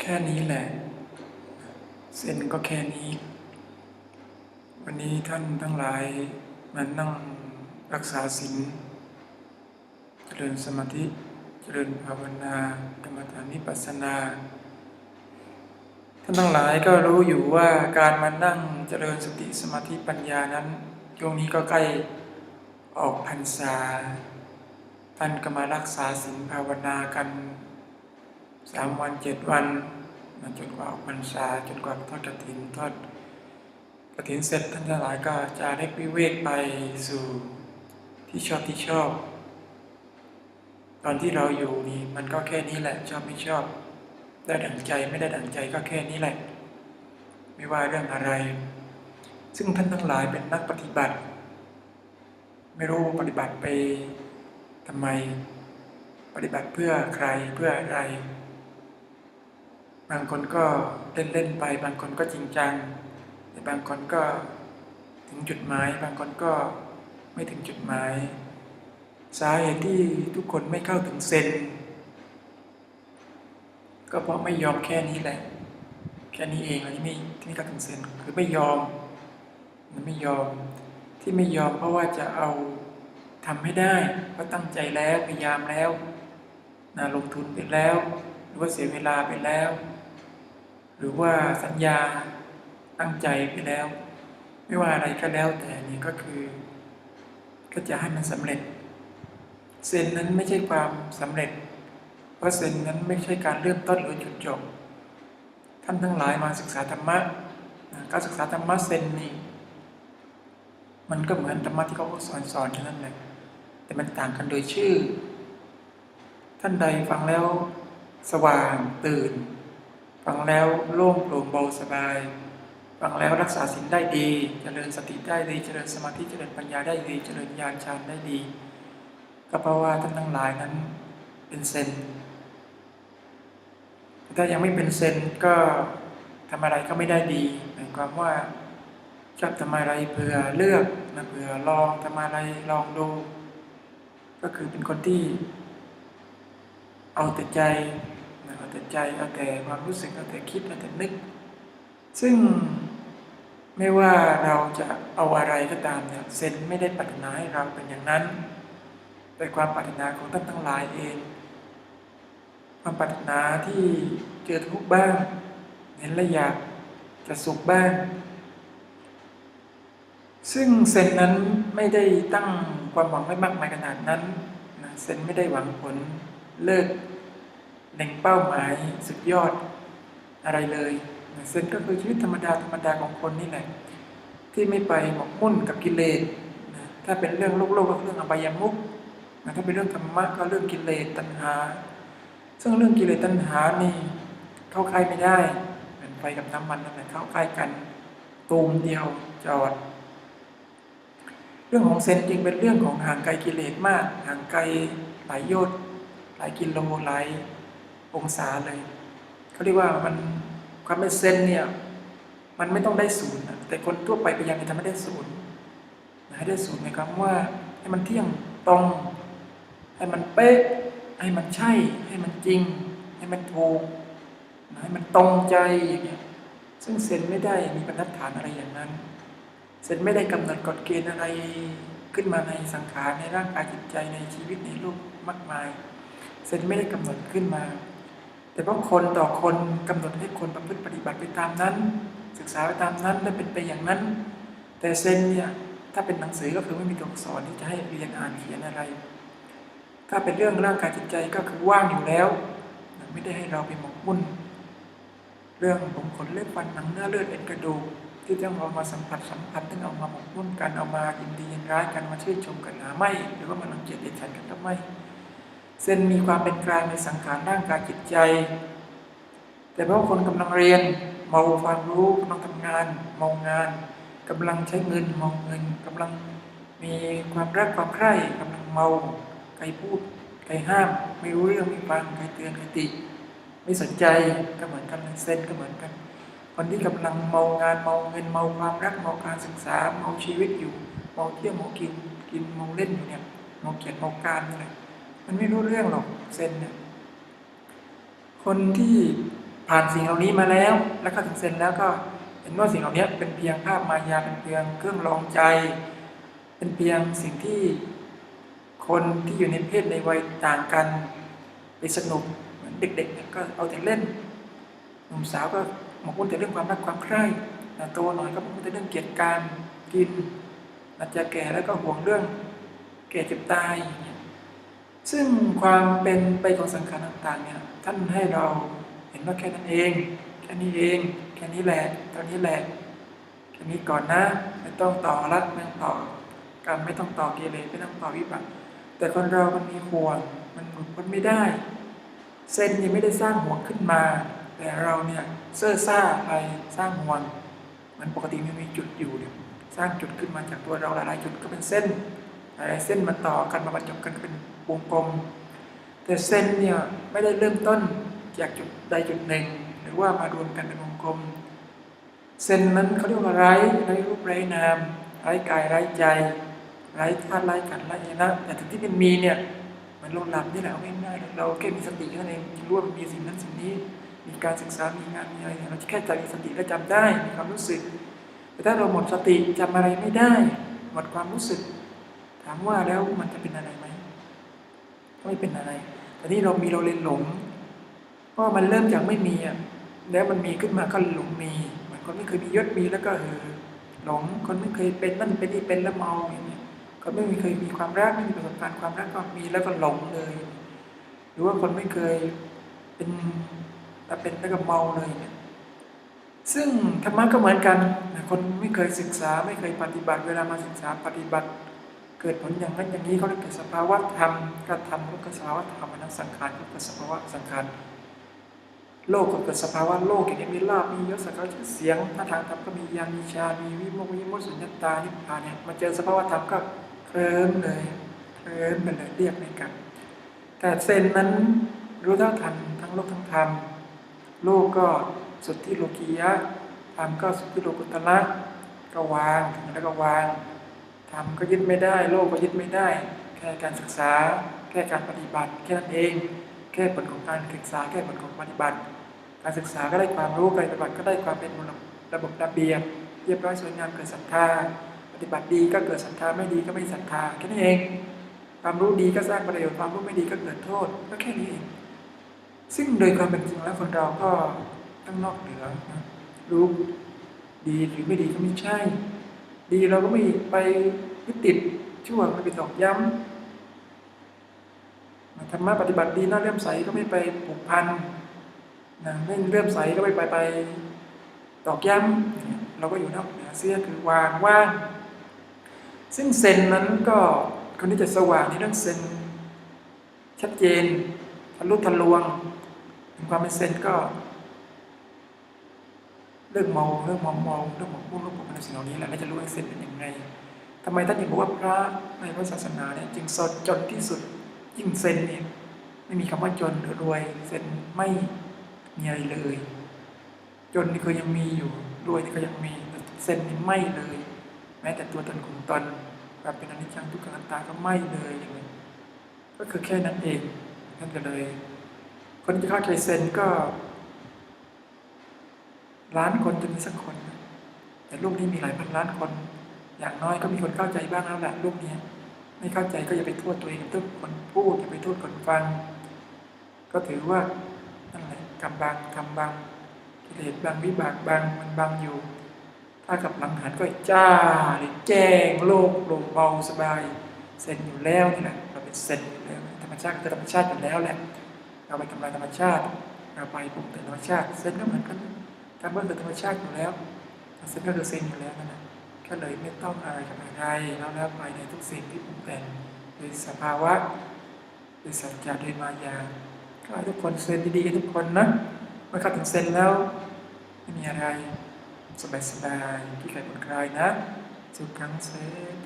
แค่นี้แหละ เส้นก็แค่นี้ วันนี้ท่านทั้งหลายมานั่งรักษาศีลเจริญสมาธิ เจริญภาวนากรรมฐานนิพพานา ท่านทั้งหลายก็รู้อยู่ว่าการมานั่งเจริญสติสมาธิปัญญานั้นช่วงนี้ก็ใกล้ออกพรรษาท่านก็มารักษาศีลภาวนากัน สามวันเจ็ดวันมาจนกว่าออกพรรษาจนกว่าทอดกฐินทอดกฐินเสร็จท่านทั้งหลายก็จะได้วิเวกไปสู่ที่ชอบที่ชอบ ตอนที่เราอยู่นี่มันก็แค่นี้แหละชอบไม่ชอบ ได้ดั่งใจไม่ได้ดั่งใจก็แค่นี้แหละ ไม่ว่าเรื่องอะไร ซึ่งท่านทั้งหลายเป็นนักปฏิบัติ ไม่รู้ปฏิบัติไปทำไม ปฏิบัติเพื่อใครเพื่ออะไร บางคนก็เล่นเล่นๆไป บางคนก็จริงจังแต่บางคนก็ถึงจุดหมาย บางคนก็ไม่ถึงจุดหมาย สาเหตุที่ทุกคนไม่เข้าถึงเซนก็เพราะไม่ยอมแค่นี้แหละ แค่นี้เองอันนี้ไม่ที่ไม่เข้าถึงเซนคือไม่ยอมมันไม่ยอมที่ไม่ยอมเพราะว่าจะเอาทำให้ได้เพราะตั้งใจแล้วพยายามแล้วนะลงทุนไปแล้ว หรือว่าเสียเวลาไปแล้ว หรือว่าสัญญาตั้งใจไปแล้ว ไม่ว่าอะไรก็แล้วแต่นี่ก็คือ ก็จะให้มันสำเร็จ เซนนั้นไม่ใช่ความสำเร็จ เพราะเซนนั้นไม่ใช่การเริ่มต้นหรือจุดจบ ท่านทั้งหลายมาศึกษาธรรมะนะการศึกษาธรรมะเซนนี่มันก็เหมือนธรรมะที่เขาสอนสอนแค่นั้นแหละแต่มันต่างกันโดยชื่อ ท่านใดฟังแล้วสว่างตื่น ฟังแล้วโล่งโปร่งเบาสบาย ฟังแล้วรักษาศีลได้ดี เจริญสติได้ดี เจริญสมาธิ เจริญปัญญาได้ดี เจริญญาณฌานได้ดี ก็เพราะว่าท่านทั้งหลายนั้นเป็นเซน ถ้ายังไม่เป็นเซนก็ทำอะไรก็ไม่ได้ดีหมายความว่าชอบทำอะไรเผื่อเลือกนะเผื่อลองทำอะไรลองดู ก็คือเป็นคนที่เอาแต่ใจ แต่ใจเอาแต่ความรู้สึกเอาแต่คิดเอาแต่นึก ซึ่งไม่ว่าเราจะเอาอะไรก็ตามเนี่ยเซนไม่ได้ปรารถนาให้เราเป็นอย่างนั้นโดยความปรารถนาของท่านทั้งหลายเอง ความปรารถนาที่เจอทุกบ้างเห็นและอยากจะสุขบ้าง ซึ่งเซนนั้นไม่ได้ตั้งความหวังไม่มากมายขนาดนั้นนะเซนไม่ได้หวังผลเลิก เล็งเป้าหมายสุดยอดอะไรเลยเซนก็คือชีวิตธรรมดาธรรมดาของคนนี่แหละ ที่ไม่ไปหมกมุ่นกับกิเลสนะถ้าเป็นเรื่องโลกโลกก็เรื่องอบายามุขนะถ้าเป็นเรื่องธรรมะก็เรื่องกิเลสตัณหา ซึ่งเรื่องกิเลสตัณหานี่เข้าใกล้ไม่ได้เหมือนไฟกับน้ำมันนั่นแหละเข้าใกล้กันตูมเดียวจอด เรื่องของเซนจริงเป็นเรื่องของห่างไกลกิเลสมากห่างไกลหลายโยชน์หลายกิโลหลาย องศาเลยเขาเรียกว่ามันความเป็นเซนเนี่ยมันไม่ต้องได้ศูนย์แต่คนทั่วไปพยายามจะทำให้ได้ศูนย์ให้ได้ศูนย์หมายความว่าให้มันเที่ยงตรง ให้มันเป๊ะให้มันใช่ ให้มันจริง ให้มันถูกให้มันตรงใจอย่างเงี้ยซึ่งเซนไม่ได้มีบรรทัดฐานอะไรอย่างนั้นเซนไม่ได้กำหนดกฎเกณฑ์อะไรขึ้นมาในสังขารในร่างกายจิตใจในชีวิตในโลกมากมาย เซนไม่ได้กำหนดขึ้นมา แต่เพราะคนต่อคนกำหนดให้คนประพฤติปฏิบัติไปตามนั้น ศึกษาไปตามนั้นและเป็นไปอย่างนั้น แต่เซนเนี่ยถ้าเป็นหนังสือก็คือไม่มีตัวอักษรที่จะให้เรียนอ่านเขียนอะไร ถ้าเป็นเรื่องร่างกายจิตใจก็คือว่างอยู่แล้ว ไม่ได้ให้เราไปหมกมุ่น เรื่องผมขนเล็บฟันหนังเนื้อเลือดเอ็นกระดูกที่ต้องเอามาสัมผัสสัมพันธ์ต้องเอามาหมกมุ่นกันเอามายินดียินร้ายกันมาชื่นชมกันหาไม่ หรือว่ามาลังเกียจเดียดฉันกันก็ไม่ เส้นมีความเป็นกลางในสังขารร่างกายจิตใจ แต่เพราะคนกำลังเรียนเมาความรู้กำลังทำงานมางงานกำลังใช้เงินเมาเงินกำลังมีความรักความใคร่กำลังเมาใครพูดใครห้าม ไม่รู้เรื่องไม่ฟังใครเตือนใครติ ไม่สนใจก็เหมือนกันเส้นก็เหมือนกันคนที่กำลังเมางานเมาเงินเมาความรักเมาการศึกษาเมาชีวิตอยู่เมาเที่ยวเมากินกินเมาเล่นอยู่เนี่ยเมาเกียรติเมาการนี่แหละ มันไม่รู้เรื่องหรอกเซนเนี่ยคนที่ผ่านสิ่งเหล่านี้มาแล้ว แล้วเข้าถึงเซนแล้วก็เห็นว่าสิ่งเหล่านี้เป็นเพียงภาพมายาเป็นเพียงเครื่องรองใจ เป็นเพียงสิ่งที่คนที่อยู่ในเพศในวัยต่างกันไปสนุกเหมือนเด็กๆก็เอาแต่เล่นหนุ่มสาวก็หมกมุ่นแต่เรื่องความรักความใคร่ต่โตหน่อยก็หมกมุ่นแต่เรื่องเกียรติการกินอาจจะแก่แล้วก็ห่วงเรื่องแก่เจ็บตายอย่างเงี้ย ซึ่งความเป็นไปของสังขารต่างๆเนี่ยท่านให้เราเห็นว่าแค่นั้นเอง แค่นี้เอง แค่นี้แหละตอนนี้แหละแค่นี้ก่อนนะไม่ต้องต่อละไม่ต้องต่อกรรไม่ต้องต่อกิเลสไม่ต้องต่อวิบัติแต่คนเรามันมีห่วงมันหลุดพ้นไม่ได้ เส้นยังไม่ได้สร้างห่วงขึ้นมา แต่เราเนี่ยเซ่อซ่าไปสร้างห่วงมันปกติมันมีจุดอยู่เนี่ยสร้างจุดขึ้นมาจากตัวเราหลายๆจุดก็เป็นเส้นหลายเส้นมาต่อกันมาบรรจบกันก็เป็น วงกลม แต่เส้นเนี่ยไม่ได้เริ่มต้นจากจุดใดจุดหนึ่ง หรือว่ามารวมกันเป็นวงกลม เส้นนั้นเขาเรียกว่าไร้ไร้รูปไร้นามไร้กายไร้ใจไร้ธาตุไร้ขันไร้อายนะแต่ถึงที่มันมีเนี่ยมันลงหลับนี่แหละง่ายๆเราแค่มีสติแค่นั้นเองรู้ว่ามันมีสิ่งนั้นสิ่งนี้ มีการศึกษามีงานมีอะไรเราแค่ใจมีสติและจำได้มีความรู้สึก แต่ถ้าเราหมดสติจำอะไรไม่ได้ หมดความรู้สึก ถามว่าแล้วมันจะเป็นอะไรไหม ไม่เป็นอะไร แต่นี่เรามีเราเลยหลงเพราะมันเริ่มจากไม่มีอะแล้วมันมีขึ้นมาก็หลงมีเหมือนคนไม่เคยมียศมีแล้วก็เออหลงคนไม่เคยเป็นนั่นเป็นนี่เป็นแล้วเมาอย่างเงี้ยคนไม่เคยมีความรักไม่มีประสบการณ์ความรักก็มีแล้วก็หลงเลย หรือว่าคนไม่เคยเป็นแต่เป็นแล้วก็เมาเลยเนี่ยซึ่งธรรมะก็เหมือนกัน คนไม่เคยศึกษาไม่เคยปฏิบัติ เวลามาศึกษาปฏิบัติ เกิดผลอย่างนั้นอย่างนี้เขาเรียกเกิดสภาวะธรรมกระทำก็เกิดสภาวะธรรมนั้นสังขารก็เกิดสภาวะสังขารโลกก็เกิดสภาวะโลกอย่างนี้มีลาบมียศสักการชื่อเสียงถ้าทางธรรมก็มียานมีชา มีวิโมกข์วิมกข์สุญญตานิพพานเนี่ยมาเจอสภาวะธรรมก็เคลิ้มเลยเคลิ้มไปเลยเรียกไม่กลับแต่เซนนั้นรู้เท่าทันทั้งโลกทั้งธรรมโลกก็สุดที่โลกียะธรรมก็สุดที่โลกุตละก็วางถึงแล้วก็วาง ธรรมก็ยึดไม่ได้ โลกก็ยึดไม่ได้ แค่การศึกษา แค่การปฏิบัติ แค่นั้นเอง แค่ผลของการศึกษา แค่ผลของปฏิบัติ การศึกษาก็ได้ความรู้การปฏิบัติก็ได้ความเป็นระบบระเบียบเรียบร้อยสวยงามเกิดศรัทธาปฏิบัติดีก็เกิดศรัทธาไม่ดีก็ไม่ศรัทธาแค่นั้นเอง ความรู้ดีก็สร้างประโยชน์ความรู้ไม่ดีก็เกิดโทษก็แค่นี้เอง ซึ่งโดยความเป็นจริงแล้วคนเราก็ต้งนอกเหนือนะรู้ดีหรือไม่ดีก็ไม่ใช่ ดีเราก็ไม่ไปยึดติดชั่วไม่ไปตอกย้ำธรรมะปฏิบัติดีน่าเลื่อมใสก็ไม่ไปผูกพันนะไม่เลื่อมใสก็ไม่ไปไปตอกย้ำเราก็อยู่นอกเหนือเสียคือวางว่างซึ่งเซนนั้นก็คนที่จะสว่างในเรื่องเซนชัดเจนทะลุทะลวงถึงความเป็นเซนก็ เรื่องเมาเรื่องมองมเมาเรื่องหมกมุ่นเรื่องผมอะไรสิ่งเหล่านี้แหละแล้วจะรู้ว่าเซนเป็นยังไงทำไมท่านถึงบอกว่าพระในพระศาสนาเนี่ยจึงสดจนที่สุดยิ่งเซนเนี่ยไม่มีคำว่าจนหรือรวยเซนไม่มีอะไรเลย จนนี่ก็ยังมีอยู่รวยนี่ก็ยังมีเซนนี่ไม่เลย แม้แต่ตัวตนของตนแบบเป็นอนิจจังทุกขังตตาก็ไม่เลยอย่างนี้ก็คือแค่นั้นเองนั่นก็เลย คนที่เข้าใจเซนก็ ล้านคนจะมีสักคน แต่โลกนี้มีหลายพันล้านคน อย่างน้อยก็มีคนเข้าใจบ้างแล้วแหละโลกนี้ไม่เข้าใจก็อย่าไปโทษตัวเองโทษคนพูดอย่าไปโทษคนฟัง ก็ถือว่านั่นแหละกรรมบางทำบางกิเลสบางวิบากบางมันบางอยู่ ถ้ากับหลังหันก็จ้าเลยแจ้งโลกโปร่งเบาสบายเซนอยู่แล้วนี่แหละเราเป็นเซนอยู่แล้วธรรมชาติก็ธรรมชาติอยู่แล้วแหละเราไปทำลายธรรมชาติเราไปปรุงแต่ธรรมชาติเซนก็เหมือนกัน ทำเมื่อคือธรรมชาติอยู่แล้วเซนก็คือเซนอยู่แล้วนั่นแหละก็เลยไม่ต้องอะไรกับอะไรแล้วแล้วไปในทุกสิ่งที่ปรุงแต่งโดยสภาวะโดยสัจจะโดยมายา ก็ให้ทุกคนเซนดีๆกันทุกคนนะเมื่อเข้าถึงเซนแล้วไม่มีอะไรสบายๆที่ใครผ่อนคลายนะสุขังเซน